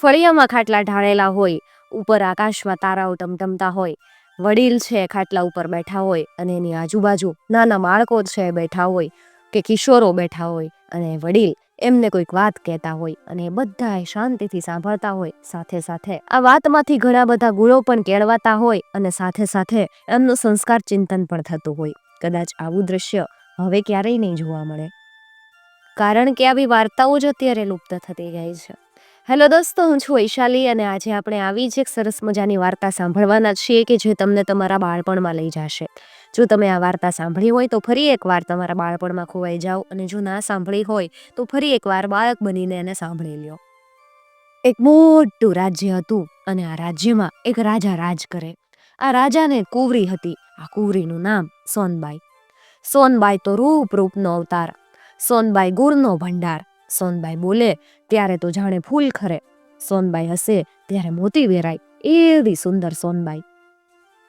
ફળિયામાં ખાટલા ઢાળેલા હોય, ઉપર આકાશમાં તારાઓ ટમટમતા હોય. વડીલ છે ખાટલા ઉપર બેઠા હોય અને એની આજુબાજુ નાના બાળકો છે બેઠા હોય કે કિશોરો બેઠા હોય અને વડીલ એમને કોઈક વાત કહેતા હોય અને એ બધા શાંતિથી સાંભળતા હોય. સાથે સાથે આ વાતમાંથી ઘણા બધા ગુણો પણ કેળવાતા હોય અને સાથે સાથે એમનું સંસ્કાર ચિંતન પણ થતું હોય. કદાચ આવું દ્રશ્ય હવે ક્યારેય નહીં જોવા મળે. કારણ કે આવી વાર્તાઓ જ અત્યારે લુપ્ત થતી જાય છે. હેલો દોસ્તો, હું છું વૈશાલી અને આજે આપણે આવી જ એક સરસ મજાની વાર્તા સાંભળવાના છીએ કે જે તમને તમારા બાળપણમાં લઈ જશે. જો તમે આ વાર્તા સાંભળી હોય તો ફરી એકવાર તમારા બાળપણમાં ખોવાઈ જાઓ અને જો ના સાંભળી હોય તો ફરી એકવાર બાળક બનીને એને સાંભળી લ્યો. એક મોટું રાજ્ય હતું અને આ રાજ્યમાં એક રાજા રાજ કરે. આ રાજાને કુંવરી હતી. આ કુંવરીનું નામ સોનબાઈ. સોનબાઈ તો રૂપ રૂપનો અવતાર, સોનબાઈ ગુરનો ભંડાર સોનબાઈ બોલે, ત્યારે તો જાણે ફૂલ ખરે. સોનબાઈ હસે, ત્યારે મોતી વેરાય, એવી સુંદર સોનબાઈ.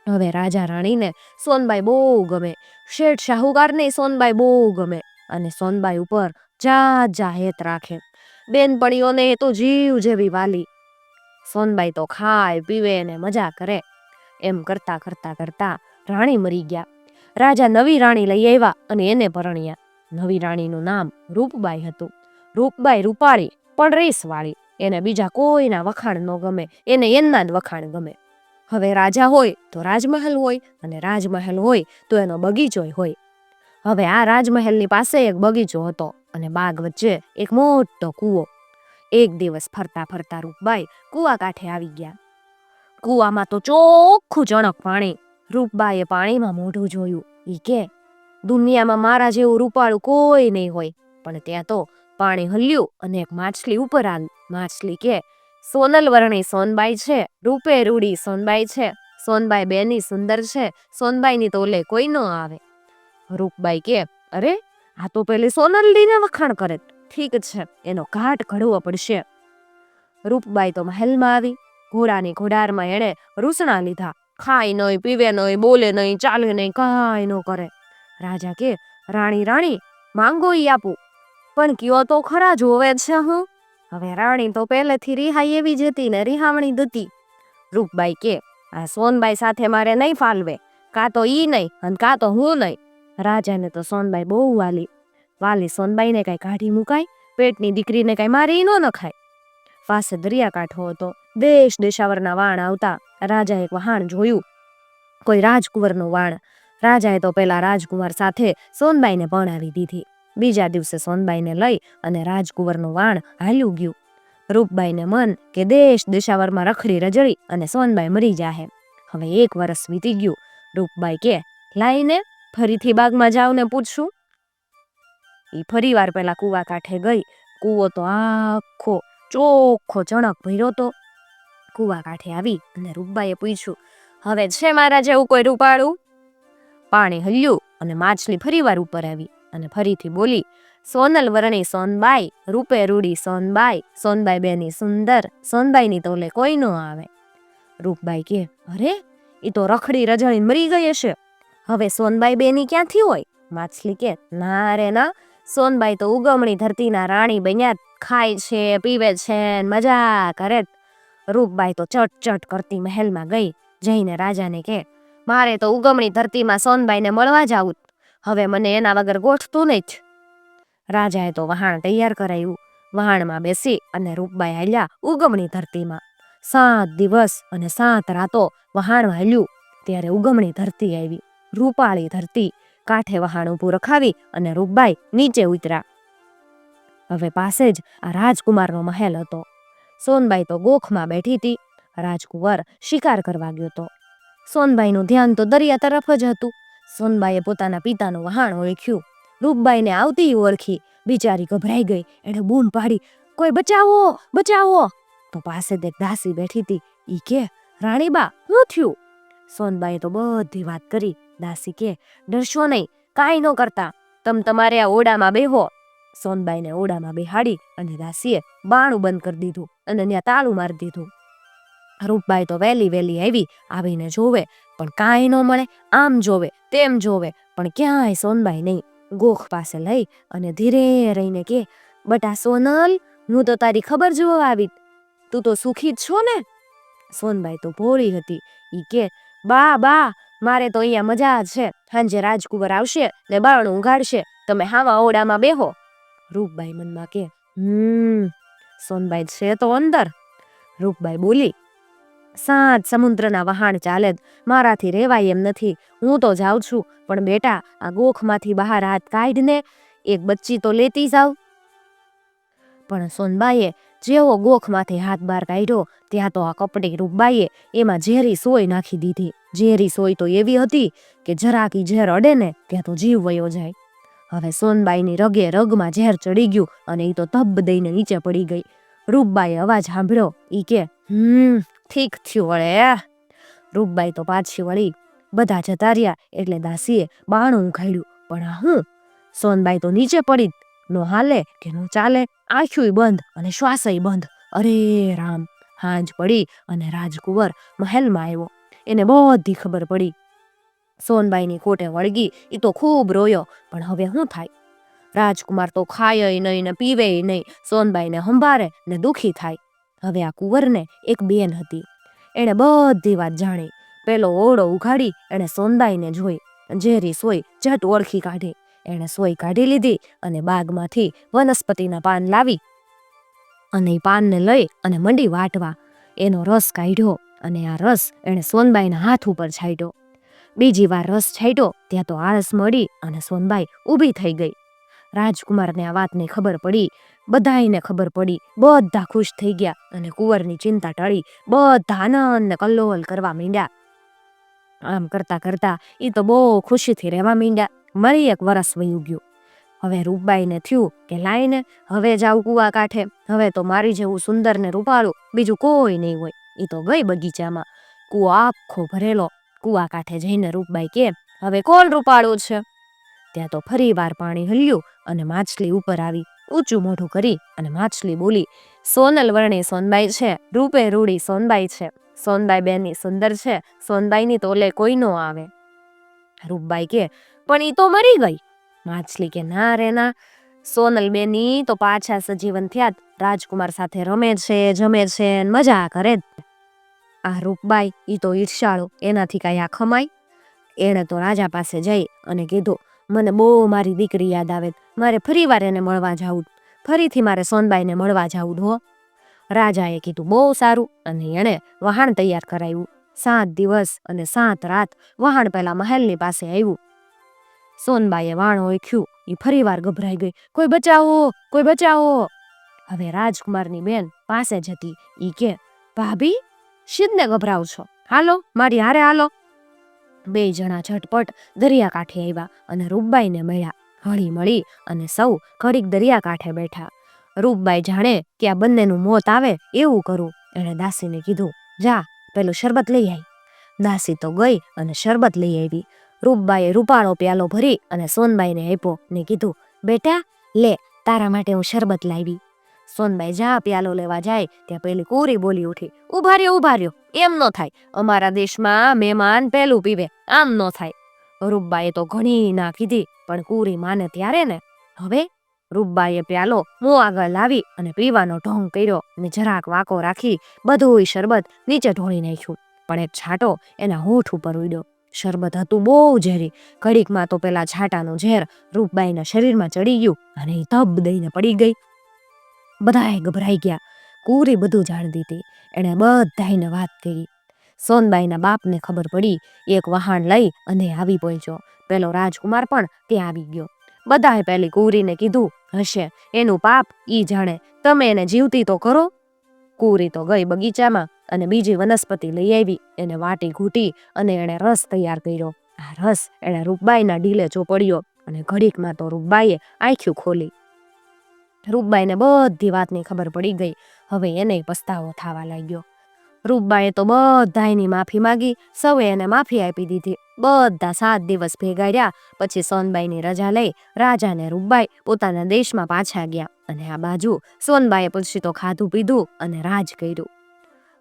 હવે રાજા રાણીને સોનબાઈ બહુ ગમે, શેઠ શાહુકારને સોનબાઈ બહુ ગમે અને સોનબાઈ ઉપર જાત જાહેત રાખે. બેનપણીઓને તો જીવ જેવી વાલી. સોનબાઈ તો ખાય, પીવે ને મજા કરે. એમ કરતા કરતા કરતા રાણી મરી ગયા. રાજા નવી રાણી લઈ આવ્યા અને એને પરણ્યા. નવી રાણીનું નામ રૂપબાઈ હતું. રૂપબાઈ રૂપાળી, પણ રેસવાળી. એને બીજા કોઈના વખાણ ન ગમે, એને એમના જ વખાણ ગમે. હવે રાજા હોય તો રાજમહેલ હોય અને રાજમહેલ હોય તો એનો બગીચો હોય. હવે આ રાજમહેલની પાસે એક બગીચો હતો અને બાગ વચ્ચે એક મોટો કૂવો. એક દિવસ ફરતા ફરતા રૂપબાઈ કૂવા કાંઠે આવી ગયા. કૂવામાં તો ચોખ્ખું ચણક પાણી. રૂપબાઈએ પાણીમાં મોઢું જોયું. ઈ કે, દુનિયામાં મારા જેવું રૂપાળું કોઈ નહીં હોય, પણ ત્યાં તો પાણી હલ્યું અને એક માછલી ઉપર આવી. માછલી કે, સોનલ વર્ણી સોનબાઈ છે, રૂપે રૂડી સોનબાઈ છે, સોનબાઈ બેની સુંદર છે, સોનબાઈની તો ઓલે કોઈ ન આવે. રૂપબાઈ કે, અરે, આ તો પેલી સોનલડીને વખાણ કરે ઠીક છે, એનો ઘાટ ઘડવો પડશે. રૂપબાઈ તો મહેલમાં આવી. ઘોડાની ઘોડારમાં એણે રૂસણા લીધા. ખાય નહીં, પીવે નહીં, બોલે નહીં, ચાલે નહીં, કાંઈ ન કરે. રાજા કે, રાણી રાણી, માંગો ઈ આપું. પણ કયો તો ખરા જોવે છે, હું. હવે રાણી તો પહેલેથી રિહાઈ એવી જ હતી ને રિહામણી દતી. રૂપબાઈ કે, આ સોનબાઈ સાથે મારે નહીં ફાલવે. કાં તો ઈ નહીં અને કાં તો હું નહીં. રાજાને તો સોનબાઈ બહુ વાલી. વાલી સોનબાઈને કાંઈ કાઢી મુકાય, પેટની દીકરીને કાંઈ મારી ન નખાય. પાસે દરિયાકાંઠો હતો. દેશ દેશાવરના વાણ આવતા. રાજાએ એક વહાણ જોયું. કોઈ રાજકુંવરનું વાણ. રાજાએ તો પેલા રાજકુમાર સાથે સોનબાઈને ભણાવી દીધી. બીજા દિવસે સોનબાઈને લઈ અને રાજકુંવરનું વાણ હાલ્યું ગયું. રૂપબાઈને મન કે દેશ દિશાવરમાં રખડી રજળી અને સોનબાઈ મરી જાહે. હવે એક વર્ષ વીતી ગયું. રૂપબાઈ કે, લાઈને ફરીથી બાગમાં જાવ ને પૂછશું? ઈ ફરીવાર પેલા કૂવા કાંઠે ગઈ. કૂવો તો આખો ચોખ્ખો ચણક ભર્યો તો. કૂવા કાંઠે આવી અને રૂપબાઈએ પૂછ્યું, હવે છે મારા જેવું કોઈ રૂપાળું? પાણી હલ્યું અને માછલી ફરીવાર ઉપર આવી. અને ફરીથી બોલી, સોનલ વરણી સોનબાઈ, રૂપે રૂડી સોનબાઈ સોનબાઈ બેની સુંદર, સોનબાઈની તો ઓલે કોઈ ન આવે. રૂપબાઈ કે, અરે એ તો રખડી રજણી મરી ગઈ હશે. હવે સોનબાઈ બેની ક્યાંથી હોય? માછલી કે, ના રે ના, સોનબાઈ તો ઉગમણી ધરતીના રાણી બન્યા ખાય છે, પીવે છે મજા કરે રૂપબાઈ તો ચટ ચટ કરતી મહેલમાં ગઈ. જઈને રાજાને કે, મારે તો ઉગમણી ધરતીમાં સોનબાઈને મળવા જાવું હવે મને એના વગર ગોઠતું નહીં જ. રાજાએ તો વહાણ તૈયાર કરાયું. વહાણમાં બેસી અને રૂપબાઈ હાલ્યા ઉગમણી ધરતીમાં. સાત દિવસ અને સાત રાતો વહાણ હાલ્યું. ત્યારે ઉગમણી ધરતી આવી. રૂપાળી ધરતી. કાંઠે વહાણ ઊભું રખાવી અને રૂપબાઈ નીચે ઉતર્યા. હવે પાસે જ આ રાજકુમારનો મહેલ હતો. સોનબાઈ તો ગોખમાં બેઠી હતી. રાજકુંવર શિકાર કરવા ગયો હતો સોનબાઈનું ધ્યાન તો દરિયા તરફ જ હતું. સોનબાઈએ પોતાના પિતાનું વહાણ ઓળખ્યું. રૂપબાઈને આવતી ઓળખી બિચારી ગભરાઈ ગઈ. એણે બૂમ પાડી, કોઈ બચાવો બચાવો. તો પાસે તે દાસી બેઠી હતી. ઈ કે, રાણીબા શું થયું? સોનબાઈએ તો બધી વાત કરી. દાસી કે, ડરશો નહીં, કાંઈ ન કરતા. તમ તમારે આ ઓડામાં બેહો. સોનબાઈને ઓડામાં બેહાડી અને દાસીએ બાણું બંધ કરી દીધું અને ત્યાં તાળું મારી દીધું. રૂપબાઈ તો વહેલી વહેલી આવી, આવીને જોવે, પણ કાંઈ ન મળે, આમ જોવે, તેમ જોવે, પણ ક્યાંય સોનબાઈ નહીં. ગોખ પાસે લઈ અને ધીરે રહીને કે, બટા સોનલ, હું તો તારી ખબર જોવા આવી. તું તો સુખી જ છો ને? સોનબાઈ તો ભોળી હતી. ઈ કે, બા બા, મારે તો અહીંયા મજા છે. સાંજે રાજકુંવર આવશે ને બારણું ઉઘાડશે તમે હાવા ઓડામાં બેહો. રૂપબાઈ મનમાં કે, હમ, સોનબાઈ છે તો અંદર. રૂપબાઈ બોલી સાત સમુદ્રના વહાણ ચાલે જ. મારાથી રેવાય એમ નથી. હું તો જાઉં છું, પણ બેટા, આ ગોખમાંથી બહાર હાથ કાઢને એક બચ્ચી તો લેતી જાવ પણ સોનબાઈએ જેવો ગોખમાંથી હાથ બહાર કાઢ્યો, ત્યાં તો આ કપડી રૂપબાઈએ એમાં ઝેરી સોય નાખી દીધી. ઝેરી સોય તો એવી હતી કે જરાક ઝેર અડે ને ત્યાં તો જીવ વયો જાય. હવે સોનબાઈની રગે રગમાં ઝેર ચડી ગયું અને એ તો તબ દઈને નીચે પડી ગઈ. રૂપબાઈએ અવાજ સાંભળ્યો, ઈ કે, હમ ઠીક થયું વળે રૂપબાઈ તો પાછી વળી બધા જતા રહ્યા એટલે દાસીએ બાણું ઉઘાડ્યું. પણ હું, સોનબાઈ તો નીચે પડી નો હાલે કે નો ચાલે, આંખ્યું બંધ અને શ્વાસય બંધ. અરે રામ, હાંજ પડી અને રાજકુંવર મહેલમાં આવ્યો. એને બધી ખબર પડી. સોનબાઈની કોટે વળગી એ તો ખૂબ રોયો, પણ હવે શું થાય? રાજકુમાર તો ખાય નહીં ને પીવે નહીં. સોનબાઈને સંભારે ને દુખી થાય. હવે આ કુંવરને એક બેન હતી. એણે બધી વાત જાણી. પેલો ઓળો ઉઘાડી, એણે સોંદાઈને જોઈ. ઝેરી સોય ઝટ ઓળખી કાઢી. એણે સોય કાઢી લીધી અને બાગમાંથી વનસ્પતિના પાન લાવી અને એ પાનને લઈ અને મંડી વાટવા. એનો રસ કાઢ્યો અને આ રસ એણે સોનબાઈના હાથ ઉપર છાંટ્યો. બીજી વાર રસ છાંટ્યો, ત્યાં તો આળસ મળી અને સોનબાઈ ઊભી થઈ ગઈ. રાજકુમારને આ વાતની ખબર પડી બધાયને ખબર પડી. બધા ખુશ થઈ ગયા અને કુંવરની ચિંતા ટળી. બધા આનંદ ને કલ્લોલ કરવા માંડ્યા. આમ કરતા કરતા એ તો બહુ ખુશીથી રહેવા માંડ્યા. મરી એક વરસ વયું ગયું. હવે રૂપબાઈને થયું કે લાઈને હવે જાઉં કુવા કાંઠે. હવે તો મારી જેવું સુંદર ને રૂપાળું બીજું કોઈ નહીં હોય. એ તો ગઈ બગીચામાં. કૂવો આખો ભરેલો. કુવા કાંઠે જઈને રૂપબાઈ કે, હવે કોણ રૂપાળું છે? ત્યાં તો ફરી વાર પાણી હલ્યું અને માછલી ઉપર આવી. ઊંચું મોઢું કરી અને માછલી બોલી, સોનલ વર્ણી સોનબાઈ છે, રૂપે રૂડી સોનબાઈ છે, સોનબાઈ બેની સુંદર છે, સોનબાઈની તોલે કોઈ નો આવે. રૂપબાઈ કે, પણ એ તો મરી ગઈ. માછલી કે, ના રે ના, સોનલ બેની તો પાછા સજીવન થયા રાજકુમાર સાથે રમે છે, જમે છે મજા કરે. આ રૂપબાઈ એ તો ઈર્ષાળો એનાથી કાંઈ આ ખમાય એણે તો રાજા પાસે જઈ અને કીધું મને બહુ મારી દીકરી યાદ આવે. મારે મારે ફરીવાર એને મળવા જવું. ફરીથી મારે સોનબાઈને મળવા જવું, હો. રાજાએ કીધું, બહુ સારું. અને એણે વહાણ તૈયાર કરાવ્યું. સાત દિવસ અને સાત રાત વહાણ પેલા મહેલની પાસે આવ્યું. સોનબાઈએ વાણ ઓળખ્યું. એ ફરી વાર ગભરાઈ ગઈ. કોઈ બચાવો કોઈ બચાવો. હવે રાજકુમારની બેન પાસે જતી ઈ કે, ભાભી શીદને ગભરાવ છો હાલો, મારી હારે હાલો. બે જણા ઝટપટ દરિયા કાંઠે આવ્યા અને રૂપબાઈને મળ્યા. હળી મળી અને સૌ ઘડીક દરિયા કાંઠે બેઠા. રૂપબાઈ જાણે કે આ બંનેનું મોત આવે એવું કરું. એણે દાસીને કીધું, જા, પેલું શરબત લઈ આવી દાસી તો ગઈ અને શરબત લઈ આવી. રૂપબાઈએ રૂપાળો પ્યાલો ભરી અને સોનબાઈને આપ્યો ને કીધું, બેટા, લે, તારા માટે હું શરબત લાવી. સોનબાઈ જા પ્યાલો લેવા જાય, ત્યાં પેલી કોરી બોલી ઉઠી ઊભા રહ્યો ઊભા રહ્યો એમ ન થાય. અમારા દેશમાં મહેમાન પેલું પીવે, આમ ન થાય. રૂપબાએ તો ઘણી ના કીધી, પણ કુરી માને ત્યારે ને. હવે રૂપબાઈએ પ્યાલો મોં આગળ લાવી અને પીવાનો ઢોંગ કર્યો અને જરાક વાંકો રાખી, બધુંય શરબત નીચે ઢોળી નાખ્યું. પણ એક છાંટો એના હોઠ ઉપર ઉડ્યો. શરબત હતું બહુ ઝેરી. ઘડીકમાં તો પેલા છાંટાનું ઝેર રૂપબાઈના શરીરમાં ચડી ગયું અને તબ દઈને પડી ગઈ. બધાએ ગભરાઈ ગયા. કુરી બધું જાણતી હતી એણે બધાને વાત કરી. સોનબાઈના બાપને ખબર પડી. એક વહાણ લઈ અને આવી પહોંચ્યો. પેલો રાજકુમાર પણ ત્યાં આવી ગયો. બધાએ પેલી કુરીને કીધું, હશે. એનું પાપ ઈ જાણે. તમે એને જીવતી તો કરો. કુરી તો ગઈ બગીચામાં અને બીજી વનસ્પતિ લઈ આવી. એને વાટી ઘૂંટી અને એણે રસ તૈયાર કર્યો. આ રસ એણે રૂપબાઈના ઢીલે ચોપડ્યો અને ઘડીકમાં તો રૂપબાઈએ આંખ્યું ખોલી. રૂપબાઈને બધી વાતની ખબર પડી ગઈ. હવે એને પસ્તાવો થવા લાગ્યો. રૂપબાઈએ તો બધાયની માફી માંગી, સૌએ એને માફી આપી દીધી. બધા સાત દિવસ ભેગા રહ્યા, પછી સોનબાઈની રજા લઈ રાજાને રૂપબાઈ પોતાના દેશમાં પાછા ગયા. અને આ બાજુ સોનબાઈએ પછી તો ખાધું પીધું અને રાજ કર્યું.